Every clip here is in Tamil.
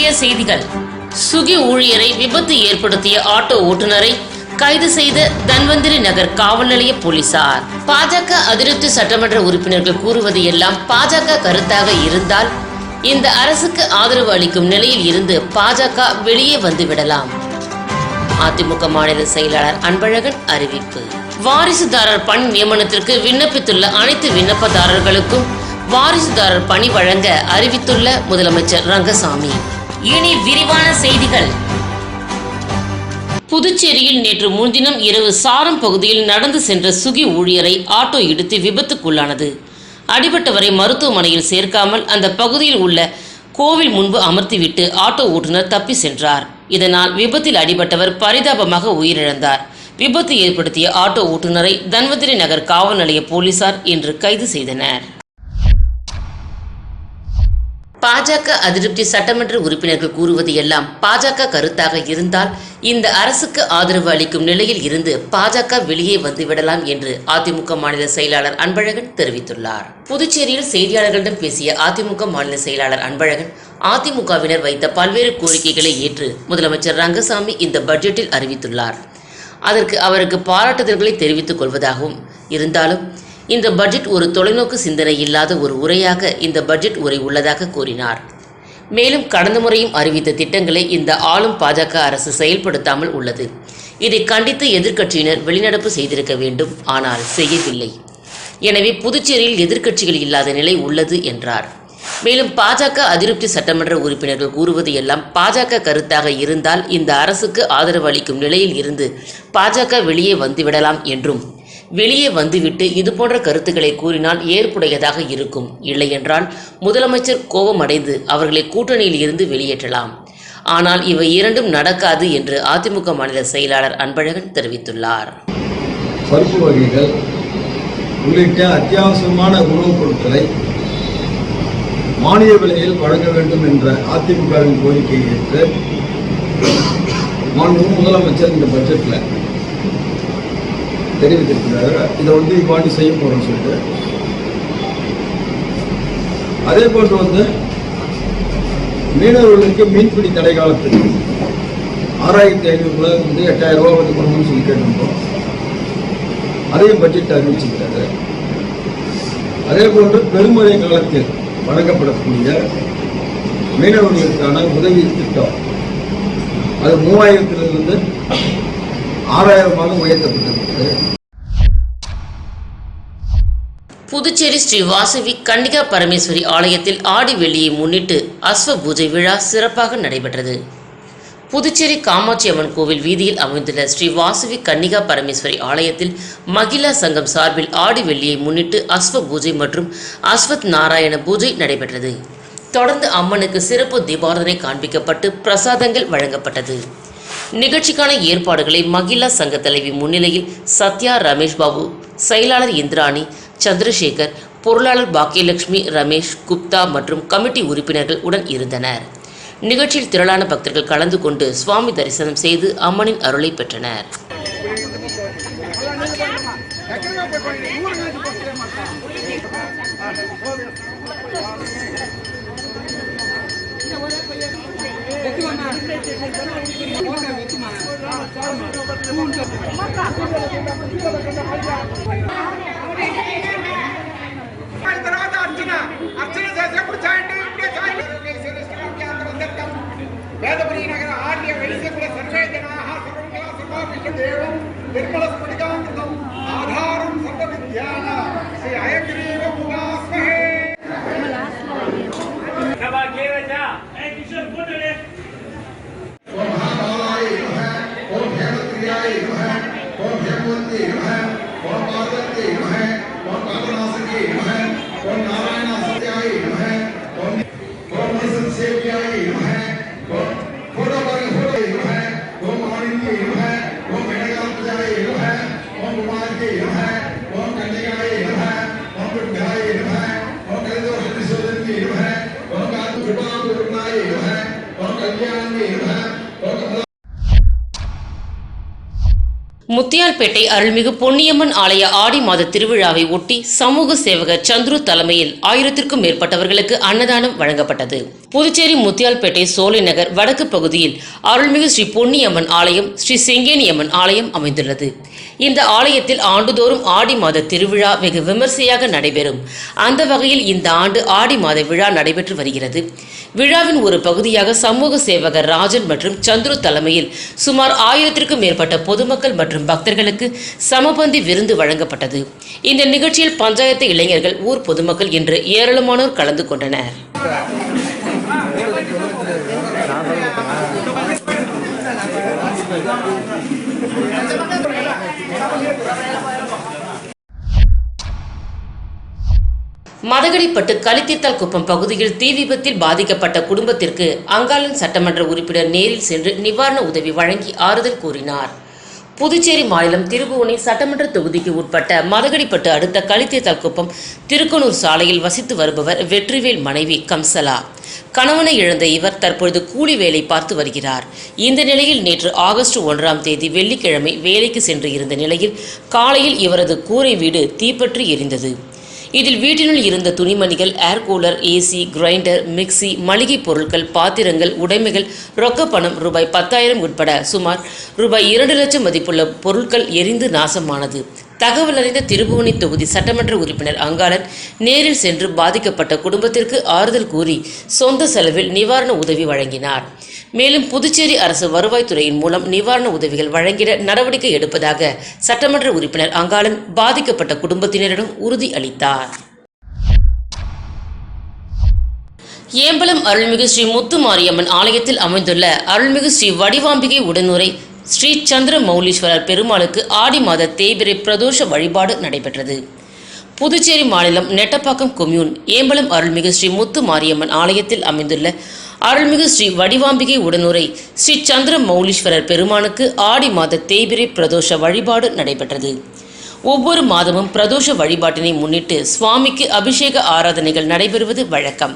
முக்கிய செய்திகள். சுகி ஊழியரை விபத்து ஏற்படுத்திய ஆட்டோ ஓட்டுநரை கைது செய்த தன்வந்திரி நகர் காவல் நிலைய போலீசார். பாஜக அதிருப்தி சட்டமன்ற உறுப்பினர்கள் கூறுவது எல்லாம் பாஜக கருத்தாக இருந்தால் இந்த அரசுக்கு ஆதரவு அளிக்கும் நிலையில் இருந்து பாஜக வெளியே வந்து விடலாம். அதிமுக மாநில செயலாளர் அன்பழகன் அறிவிப்பு. வாரிசுதாரர் பணி நியமனத்திற்கு விண்ணப்பித்துள்ள அனைத்து விண்ணப்பதாரர்களுக்கும் வாரிசுதாரர் பணி வழங்க அறிவித்துள்ள முதலமைச்சர் ரங்கசாமி. இனி விரிவான செய்திகள். புதுச்சேரியில் நேற்று முன்தினம் இரவு சாரம் பகுதியில் நடந்து சென்ற சுகி ஊழியரை ஆட்டோ இடித்து விபத்துக்குள்ளானது. அடிபட்டவரை மருத்துவமனையில் சேர்க்காமல் அந்த பகுதியில் உள்ள கோவில் முன்பு அமர்த்திவிட்டு ஆட்டோ ஓட்டுநர் தப்பி சென்றார். இதனால் விபத்தில் அடிபட்டவர் பரிதாபமாக உயிரிழந்தார். விபத்து ஏற்படுத்திய ஆட்டோ ஓட்டுநரை தன்வந்திரி நகர் காவல் நிலைய போலீசார் இன்று கைது செய்தனர். பாஜக அதிருப்தி சட்டமன்ற உறுப்பினர்கள் கூறுவது எல்லாம் பாஜக கருத்தாக இருந்தால் இந்த அரசுக்கு ஆதரவு அளிக்கும் நிலையில் இருந்து பாஜக வெளியே வந்துவிடலாம் என்று அதிமுக மாநில செயலாளர் அன்பழகன் தெரிவித்துள்ளார். புதுச்சேரியில் செய்தியாளர்களிடம் பேசிய அதிமுக மாநில செயலாளர் அன்பழகன் அதிமுகவினர் வைத்த பல்வேறு கோரிக்கைகளை ஏற்று முதலமைச்சர் ரங்கசாமி இந்த பட்ஜெட்டில் அறிவித்துள்ளார். அதற்கு அவருக்கு பாராட்டுதல்களை தெரிவித்துக் கொள்வதாகவும் இருந்தாலும் இந்த பட்ஜெட் ஒரு தொலைநோக்கு சிந்தனை இல்லாத ஒரு உரையாக இந்த பட்ஜெட் உரை உள்ளதாக கூறினார். மேலும் கடந்த முறையும் அறிவித்த திட்டங்களை இந்த ஆளும் பாஜக அரசு செயல்படுத்தாமல் உள்ளது. இதை கண்டித்து எதிர்க்கட்சியினர் வெளிநடப்பு செய்திருக்க வேண்டும். ஆனால் செய்யவில்லை. எனவே புதுச்சேரியில் எதிர்க்கட்சிகள் இல்லாத நிலை உள்ளது என்றார். மேலும் பாஜக அதிருப்தி சட்டமன்ற உறுப்பினர்கள் கூறுவது எல்லாம் பாஜக கருத்தாக இருந்தால் இந்த அரசுக்கு ஆதரவு அளிக்கும் நிலையில் இருந்து பாஜக வெளியே வந்துவிடலாம் என்றும் வெளியே வந்துவிட்டு இதுபோன்ற கருத்துக்களை கூறினால் ஏற்புடையதாக இருக்கும். இல்லையென்றால் முதலமைச்சர் கோபமடைந்து அவர்களை கூட்டணியில் இருந்து வெளியேற்றலாம். ஆனால் இவை இரண்டும் நடக்காது என்று அதிமுக மாநில செயலாளர் அன்பழகன் தெரிவித்துள்ளார். பருப்பு வகைகள் உள்ளிட்ட அத்தியாவசியமான உணவுப் பொருட்களை மானிய விலையில் வழங்க வேண்டும் என்ற அதிமுகவின் கோரிக்கையை ஏற்று மாண்பு முதலமைச்சர் இந்த பட்ஜெட்டில் தெரிவித்திருக்கிறாரு இதை வந்து இவ்வாண்டு செய்ய போறோம்னு சொல்லிட்டு. அதே போன்று வந்து மீனவர்களுக்கு மீன்பிடி தடை காலத்துக்கு ஆறாயிரத்தி ஐநூறுல வந்து எட்டாயிரம் ரூபாய் வந்து கொடுக்கணும்னு சொல்லி கேட்டிருந்தோம். அதையும் பட்ஜெட் அறிவிச்சிருக்காரு அதே போன்று பெருமழை காலத்தில் வழங்கப்படக்கூடிய மீனவர்களுக்கான உதவி திட்டம். அது மூவாயிரத்திலிருந்து ஆறாயிரமாக உயர்த்தப்பட்டிருக்கிறது புதுச்சேரி ஸ்ரீ வாசவி கன்னிகா பரமேஸ்வரி ஆலயத்தில் ஆடி வெள்ளியை முன்னிட்டு அஸ்வ பூஜை விழா சிறப்பாக நடைபெற்றது. புதுச்சேரி காமாட்சி அம்மன் கோவில் வீதியில் அமைந்துள்ள ஸ்ரீ வாசவி கன்னிகா பரமேஸ்வரி ஆலயத்தில் மகிழா சங்கம் சார்பில் ஆடி வெள்ளியை முன்னிட்டு அஸ்வ பூஜை மற்றும் அஸ்வத் நாராயண பூஜை நடைபெற்றது. தொடர்ந்து அம்மனுக்கு சிறப்பு தீபாரதனை காண்பிக்கப்பட்டு பிரசாதங்கள் வழங்கப்பட்டது. நிகழ்ச்சிக்கான ஏற்பாடுகளை மகிழா சங்க தலைவி முன்னிலையில் சத்யா ரமேஷ் பாபு செயலாளர் இந்திராணி சந்திரசேகர் பொருளாளர் பாக்கியலட்சுமி ரமேஷ் குப்தா மற்றும் கமிட்டி உறுப்பினர்கள் உடன் இருந்தனர். நிகழ்ச்சியில் திரளான பக்தர்கள் கலந்து கொண்டு சுவாமி தரிசனம் செய்து அம்மனின் அருளை பெற்றனர். తర్వాత అర్చన అర్చన చేసేప్పుడు చేయండి ఇప్పుడే చేయండి వేదపురి నగర ఆర్య వైశ్యకుల సర్వే జనాః సర్వంగా సర్వాభిషదేవం నిర్మల స్ఫటికామృతం ఆధారం సర్వ విద్యాన శ్రీ అయగ్రీవ ఉపాస్మహే की முத்தியால்பேட்டை அருள்மிகு பொன்னியம்மன் ஆலய ஆடி மாத திருவிழாவை ஒட்டி சமூக சேவகர் சந்துரு தலைமையில் ஆயிரத்திற்கும் மேற்பட்டவர்களுக்கு அன்னதானம் வழங்கப்பட்டது. புதுச்சேரி முத்தியால்பேட்டை சோலைநகர் வடக்கு பகுதியில் அருள்மிகு ஸ்ரீ பொன்னியம்மன் ஆலயம் ஸ்ரீ செங்கேனியம்மன் ஆலயம் அமைந்துள்ளது. இந்த ஆலயத்தில் ஆண்டுதோறும் ஆடி மாத திருவிழா வெகு விமர்சையாக நடைபெறும். அந்த வகையில் இந்த ஆண்டு ஆடி மாத விழா நடைபெற்று வருகிறது. விழாவின் ஒரு பகுதியாக சமூக சேவகர் ராஜன் மற்றும் சந்துரு தலைமையில் சுமார் ஆயிரத்திற்கும் மேற்பட்ட பொதுமக்கள் மற்றும் பக்தர்களுக்கு சமபந்தி விருந்து வழங்கப்பட்டது. இந்த நிகழ்ச்சியில் பஞ்சாயத்து இளைஞர்கள் ஊர் பொதுமக்கள் என்று ஏராளமானோர் கலந்து கொண்டனர். மதகடிப்பட்டு கலித்தித்தால் குப்பம் பகுதியில் தீ விபத்தில் பாதிக்கப்பட்ட குடும்பத்திற்கு அங்காளன் சட்டமன்ற உறுப்பினர் நேரில் சென்று நிவாரண உதவி வழங்கி ஆறுதல் கூறினார். புதுச்சேரி மாநிலம் திருபுவனை சட்டமன்ற தொகுதிக்கு உட்பட்ட மதகடிப்பட்டு அடுத்த கலித்தீர்த்தால் குப்பம் திருக்கனூர் சாலையில் வசித்து வருபவர் வெற்றிவேல் மனைவி கம்சலா. கணவனை இழந்த இவர் தற்பொழுது கூலி வேலை பார்த்து வருகிறார். இந்த நிலையில் நேற்று ஆகஸ்ட் ஒன்றாம் தேதி வெள்ளிக்கிழமை வேலைக்கு சென்று இருந்த நிலையில் காலையில் இவரது கூரை வீடு தீப்பற்றி எரிந்தது. இதில் வீட்டினுள் இருந்த துணிமணிகள் air cooler AC grinder mixie மளிகை பொருட்கள் பாத்திரங்கள் உடைமைகள் ரொக்க பணம் ரூபாய் பத்தாயிரம் உட்பட சுமார் ரூபாய் இரண்டு லட்சம் மதிப்புள்ள பொருட்கள் எரிந்து நாசமானது. தகவல் அறிந்த திருபுவனை தொகுதி சட்டமன்ற உறுப்பினர் அங்காளன் நேரில் சென்று பாதிக்கப்பட்ட குடும்பத்திற்கு ஆறுதல் கூறி சொந்த செலவில் நிவாரண உதவி வழங்கினார். மேலும் புதுச்சேரி அரசு வருவாய்த்துறையின் மூலம் நிவாரண உதவிகள் வழங்கிட நடவடிக்கை எடுப்பதாக சட்டமன்ற உறுப்பினர் அங்காளன் பாதிக்கப்பட்ட குடும்பத்தினரிடம் உறுதி அளித்தார். ஏம்பலம் அருள்மிகு ஸ்ரீ முத்து மாரியம்மன் ஆலயத்தில் அமைந்துள்ள அருள்மிகு ஸ்ரீ வடிவாம்பிகை உடனுரை ஸ்ரீ சந்திர மௌலீஸ்வரர் பெருமாளுக்கு ஆடி மாத தேய்பிரை பிரதோஷ வழிபாடு நடைபெற்றது. புதுச்சேரி மாநிலம் நெட்டப்பாக்கம் கொம்யூன் ஏம்பலம் அருள்மிகு ஸ்ரீ முத்து மாரியம்மன் ஆலயத்தில் அமைந்துள்ள அருள்மிகு ஸ்ரீ வடிவாம்பிகை உடனுரை ஸ்ரீ சந்திர மௌலீஸ்வரர் பெருமானுக்கு ஆடி மாத தேய்பிரை பிரதோஷ வழிபாடு நடைபெற்றது. ஒவ்வொரு மாதமும் பிரதோஷ வழிபாட்டினை முன்னிட்டு சுவாமிக்கு அபிஷேக ஆராதனைகள் நடைபெறுவது வழக்கம்.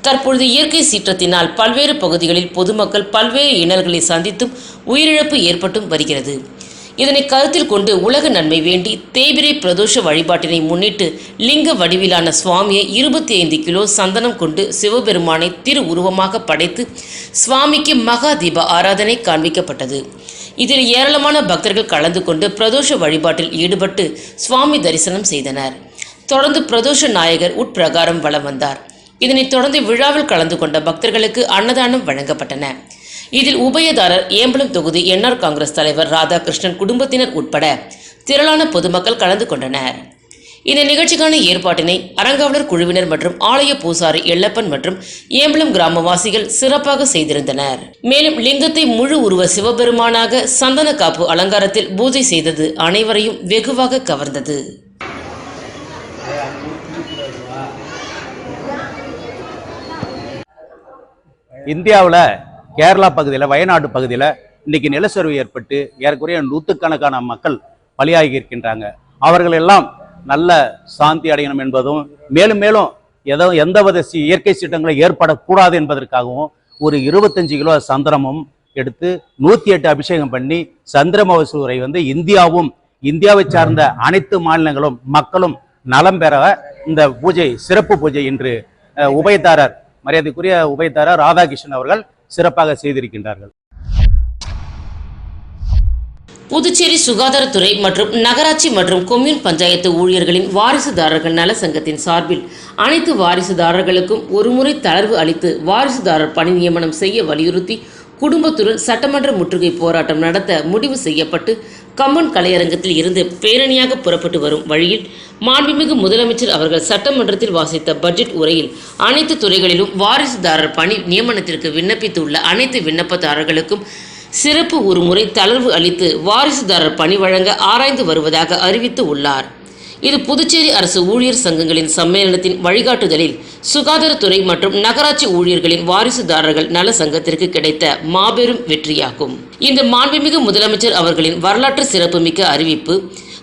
தற்பொழுது இயற்கை சீற்றத்தினால் பல்வேறு பகுதிகளில் பொதுமக்கள் பல்வேறு இன்னல்களை சந்தித்தும் உயிரிழப்பு ஏற்பட்டும் வருகிறது. இதனை கருத்தில் கொண்டு உலக நன்மை வேண்டி தேய்பிரை பிரதோஷ வழிபாட்டினை முன்னிட்டு லிங்க வடிவிலான சுவாமியை இருபத்தி ஐந்து கிலோ சந்தனம் கொண்டு சிவபெருமானை திரு உருவமாக படைத்து சுவாமிக்கு மகா தீப ஆராதனை காண்பிக்கப்பட்டது. இதில் ஏராளமான பக்தர்கள் கலந்து கொண்டு பிரதோஷ வழிபாட்டில் ஈடுபட்டு சுவாமி தரிசனம் செய்தனர். தொடர்ந்து பிரதோஷ நாயகர் உட்பிரகாரம் வலம் வந்தார். இதனைத் தொடர்ந்து விழாவில் கலந்து கொண்ட பக்தர்களுக்கு அன்னதானம் வழங்கப்பட்டன. இதில் உபயதாரர் ஏம்பலம் தொகுதி என்ஆர் காங்கிரஸ் தலைவர் ராதாகிருஷ்ணன் குடும்பத்தினர் உட்பட திரளான பொதுமக்கள் கலந்து கொண்டனர். இந்த நிகழ்ச்சிக்கான ஏற்பாட்டினை அறங்காவலர் குழுவினர் மற்றும் ஆலய பூசாரி எல்லப்பன் மற்றும் ஏம்பலம் கிராமவாசிகள் சிறப்பாக செய்திருந்தனர். மேலும் லிங்கத்தை முழு உருவ சிவபெருமானாக சந்தன காப்பு அலங்காரத்தில் பூஜை செய்தது அனைவரையும் வெகுவாக கவர்ந்தது. இந்தியாவில் கேரளா பகுதியில் வயநாடு பகுதியில் இன்றைக்கி நிலச்சரிவு ஏற்பட்டு ஏறக்குறைய நூற்றுக்கணக்கான மக்கள் பலியாகி இருக்கின்றாங்க. அவர்கள் எல்லாம் நல்ல சாந்தி அடையணும் என்பதும் மேலும் மேலும் எதோ எந்தவித சி- இயற்கை சீட்டங்களும் ஏற்படக்கூடாது என்பதற்காகவும் ஒரு இருபத்தஞ்சு கிலோ சந்திரமும் எடுத்து நூற்றி எட்டு அபிஷேகம் பண்ணி சந்திரமவசூரை வந்து இந்தியாவும் இந்தியாவை சார்ந்த அனைத்து மாநிலங்களும் மக்களும் நலம் பெற இந்த பூஜை சிறப்பு பூஜை இன்று உபயதாரர் மரியாதைக்குரிய உபயதாரர் ராதாகிருஷ்ணன் அவர்கள் சிறப்பாக செய்திருக்கின்றார்கள். புதுச்சேரி சுகாதாரத்துறை மற்றும் நகராட்சி மற்றும் கொம்யூன் பஞ்சாயத்து ஊழியர்களின் வாரிசுதாரர்கள் நல சங்கத்தின் சார்பில் அனைத்து வாரிசுதாரர்களுக்கும் ஒருமுறை தளர்வு அளித்து வாரிசுதாரர் பணி நியமனம் செய்ய வலியுறுத்தி குடும்பத்துடன் சட்டமன்ற முற்றுகை போராட்டம் நடத்த முடிவு செய்யப்பட்டு கம்பன் கலையரங்கத்தில் இருந்து பேரணியாக புறப்பட்டு வரும் வழியில் மாண்புமிகு முதலமைச்சர் அவர்கள் சட்டமன்றத்தில் வாசித்த பட்ஜெட் உரையில் அனைத்து துறைகளிலும் வாரிசுதாரர் பணி நியமனத்திற்கு விண்ணப்பித்துள்ள அனைத்து விண்ணப்பதாரர்களுக்கும் சிறப்பு ஒரு முறை தளர்வு அளித்து வாரிசுதாரர் பணி வழங்க ஆராய்ந்து வருவதாக அறிவித்து உள்ளார். இது புதுச்சேரி அரசு ஊழியர் சங்கங்களின் சம்மேளனத்தின் வழிகாட்டுதலில் சுகாதாரத்துறை மற்றும் நகராட்சி ஊழியர்களின் வாரிசுதாரர்கள் நல சங்கத்திற்கு கிடைத்த மாபெரும் வெற்றியாகும். இந்த மாண்புமிகு முதலமைச்சர் அவர்களின் வரலாற்று சிறப்புமிக்க அறிவிப்பு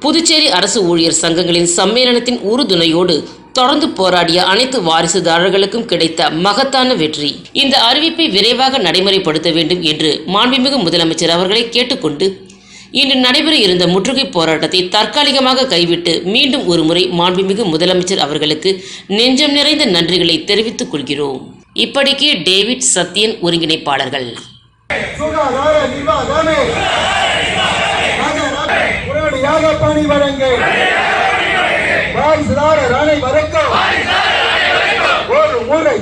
புதுச்சேரி அரசு ஊழியர் சங்கங்களின் சம்மேளனத்தின் உறுதுணையோடு தொடர்ந்து போராடிய அனைத்து வாரிசுதாரர்களுக்கும் கிடைத்த மகத்தான வெற்றி. இந்த அறிவிப்பை விரைவாக நடைமுறைப்படுத்த வேண்டும் என்று மாண்புமிகு முதலமைச்சர் அவர்களை கேட்டுக்கொண்டு இன்று நடைபெற இருந்த முற்றுகை போராட்டத்தை தற்காலிகமாக கைவிட்டு மீண்டும் ஒருமுறை மாண்புமிகு முதலமைச்சர் அவர்களுக்கு நெஞ்சம் நிறைந்த நன்றிகளை தெரிவித்துக் கொள்கிறோம். இப்படிக்கு டேவிட் சத்யன் ஒருங்கிணைப்பாளர்கள். ஒரு முறை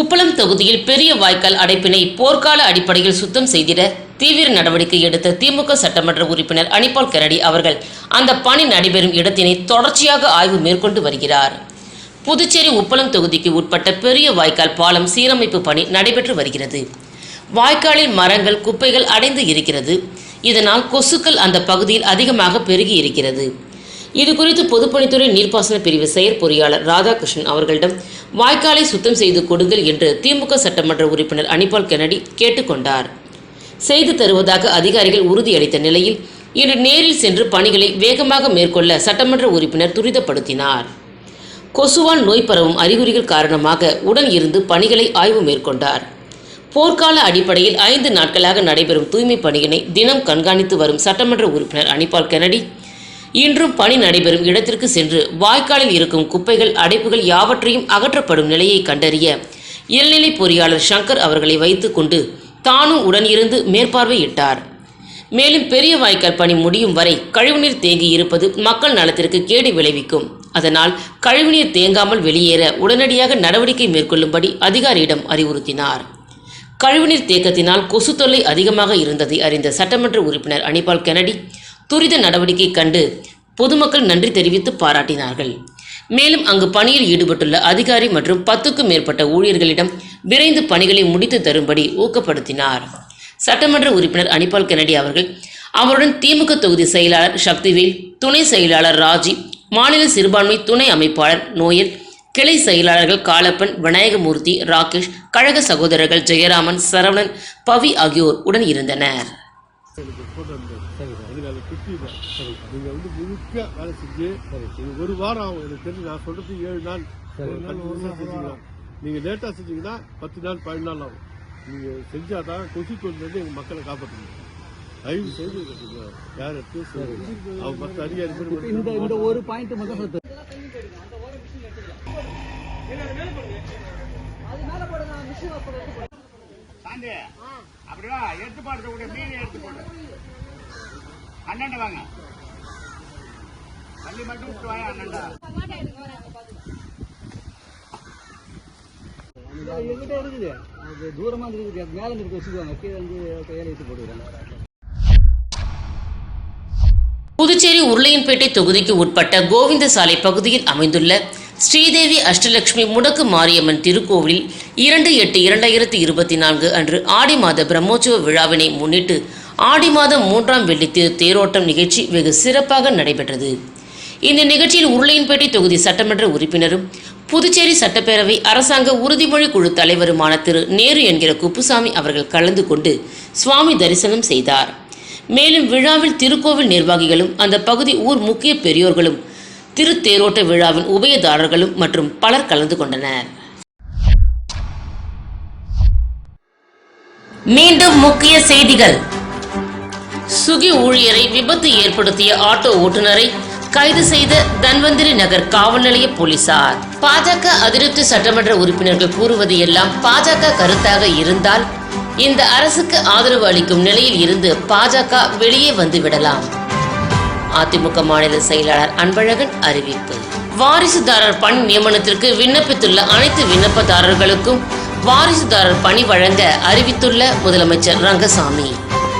உப்பளம் தொகுதியில் பெரிய வாய்க்கால் அடைப்பினை போர்க்கால அடிப்படையில் சுத்தம் செய்திட தீவிர நடவடிக்கை எடுத்த திமுக சட்டமன்ற உறுப்பினர் அனிபால் கரடி அவர்கள் அந்த பணி நடைபெறும் இடத்தினை தொடர்ச்சியாக ஆய்வு மேற்கொண்டு வருகிறார். புதுச்சேரி உப்பளம் தொகுதிக்கு உட்பட்ட பெரிய வாய்க்கால் பாலம் சீரமைப்பு பணி நடைபெற்று வருகிறது. வாய்க்காலில் மரங்கள் குப்பைகள் அடைந்து இருக்கிறது. இதனால் கொசுக்கள் அந்த பகுதியில் அதிகமாக பெருகி இருக்கிறது. இது குறித்து பொதுப்பணித்துறை நீர்ப்பாசன பிரிவு செயற்பொறியாளர் ராதாகிருஷ்ணன் அவர்களிடம் வாய்க்காலை சுத்தம் செய்து கொடுங்கள் என்று திமுக சட்டமன்ற உறுப்பினர் அனிபால் கெனடி கேட்டுக்கொண்டார் செய்து தருவதாக அதிகாரிகள் உறுதியளித்த நிலையில் இன்று நேரில் சென்று பணிகளை வேகமாக மேற்கொள்ள சட்டமன்ற உறுப்பினர் துரிதப்படுத்தினார். கொசுவால் நோய் பரவும் அறிகுறிகள் காரணமாக உடன் இருந்து பணிகளை ஆய்வு மேற்கொண்டார். போர்க்கால அடிப்படையில் ஐந்து நாட்களாக நடைபெறும் தூய்மை பணியினை தினம் கண்காணித்து வரும் சட்டமன்ற உறுப்பினர் அனிபால் கெனடி இன்றும் பணி நடைபெறும் இடத்திற்கு சென்று வாய்க்காலில் இருக்கும் குப்பைகள் அடைப்புகள் யாவற்றையும் அகற்றப்படும் நிலையை கண்டறிய இளநிலை பொறியாளர் சங்கர் அவர்களை வைத்துக்கொண்டு தானும் உடன் இருந்து மேற்பார்வையிட்டார். மேலும் பெரிய வாய்க்கால் பணி முடியும் வரை கழிவுநீர் தேங்கி இருப்பது மக்கள் நலத்திற்கு கேடு விளைவிக்கும். அதனால் கழிவுநீர் தேங்காமல் வெளியேற உடனடியாக நடவடிக்கை மேற்கொள்ளும்படி அதிகாரியிடம் அறிவுறுத்தினார். கழிவுநீர் தேக்கத்தினால் கொசு தொல்லை அதிகமாக இருந்ததை அறிந்த சட்டமன்ற உறுப்பினர் அனிபால் கெனடி துரித நடவடிக்கை கண்டு பொதுமக்கள் நன்றி தெரிவித்து பாராட்டினார்கள். மேலும் அங்கு பணியில் ஈடுபட்டுள்ள அதிகாரி மற்றும் பத்துக்கும் மேற்பட்ட ஊழியர்களிடம் விரைந்து பணிகளை முடித்து தரும்படி ஊக்கப்படுத்தினார். சட்டமன்ற உறுப்பினர் அனிபால் கெனடி அவர்கள் அவருடன் திமுக தொகுதி செயலாளர் சக்திவேல் துணை செயலாளர் ராஜி மாநில சிறுபான்மை துணை அமைப்பாளர் நோயல் கிளை செயலாளர்கள் காலப்பன் விநாயகமூர்த்தி ராகேஷ் கழக சகோதரர்கள் ஜெயராமன் சரவணன் பவி ஆகியோர் உடன் இருந்தனர். எனக்கு அதை கிட்டில நீங்க வந்து முழுக்க வேலை செஞ்சு நீங்க ஒரு வாரம் ஆகும். எனக்கு தெரிஞ்சு நான் சொல்றது ஏழு நாள் ஒரு நாள் ஒரு நாள் செஞ்சீங்கன்னா. நீங்க லேட்டா செஞ்சீங்கன்னா பத்து நாள் பதினஞ்சு நாள் ஆகும். நீங்க செஞ்சாதான் கொசு தொழில் எங்க மக்களை காப்பாற்ற முடியும் தயவு செய்து யார் எடுத்து அவங்க மற்ற அதிகாரி இந்த இந்த ஒரு பாயிண்ட் மட்டும் அப்படியா எடுத்து மீன் எடுத்து போடு அண்ணன் வாங்க. பள்ளி மட்டும் விட்டு வாங்க அண்ணன்டா? எங்கிட்ட இருக்குது அது தூரமா இருக்குது மேல இருந்து வச்சுக்குவாங்க கீழே வந்து கையில எடுத்து போட்டுக்கிறாங்க புதுச்சேரி உருளையன்பேட்டை தொகுதிக்கு உட்பட்ட கோவிந்தசாலை பகுதியில் அமைந்துள்ள ஸ்ரீதேவி அஷ்டலட்சுமி முடக்கு மாரியம்மன் திருக்கோவிலில் இரண்டு எட்டு இரண்டாயிரத்தி இருபத்தி நான்கு அன்று ஆடி மாத பிரம்மோற்சவ விழாவினை முன்னிட்டு ஆடி மாதம் மூன்றாம் வெள்ளி தேரோட்டம் நிகழ்ச்சி வெகு சிறப்பாக நடைபெற்றது. இந்த நிகழ்ச்சியில் உருளையன்பேட்டை தொகுதி சட்டமன்ற உறுப்பினரும் புதுச்சேரி சட்டப்பேரவை அரசாங்க உறுதிமொழி குழு தலைவருமான திரு நேரு என்கிற குப்புசாமி அவர்கள் கலந்து கொண்டு சுவாமி தரிசனம் செய்தார். மேலும் விழாவில் திருக்கோவில் நிர்வாகிகளும் அந்த பகுதி ஊர் முக்கிய பெரியோர்களும் திருத்தேரோட்ட விழாவின் உபயதாரர்களும் மற்றும் பலர் கலந்து கொண்டனர். மீண்டும் முக்கிய செய்திகள். சுகி ஊழியரை விபத்து ஏற்படுத்திய ஆட்டோ ஓட்டுநரை கைது செய்த தன்வந்திரி நகர் காவல் நிலைய போலீசார். பாஜக அதிருப்தி சட்டமன்ற உறுப்பினர்கள் கூறுவது எல்லாம் பாஜக கருத்தாக இருந்தால் இந்த அரசுக்கு ஆதரவு அளிக்கும் நிலையில் இருந்து பாஜக வெளியே வந்து விடலாம் அதிமுக மாநில செயலாளர் அன்பழகன் அறிவிப்பு. வாரிசுதாரர் பணி நியமனத்திற்கு விண்ணப்பித்துள்ள அனைத்து விண்ணப்பதாரர்களுக்கும் வாரிசுதாரர் பணி வழங்க அறிவித்துள்ள முதலமைச்சர் ரங்கசாமி.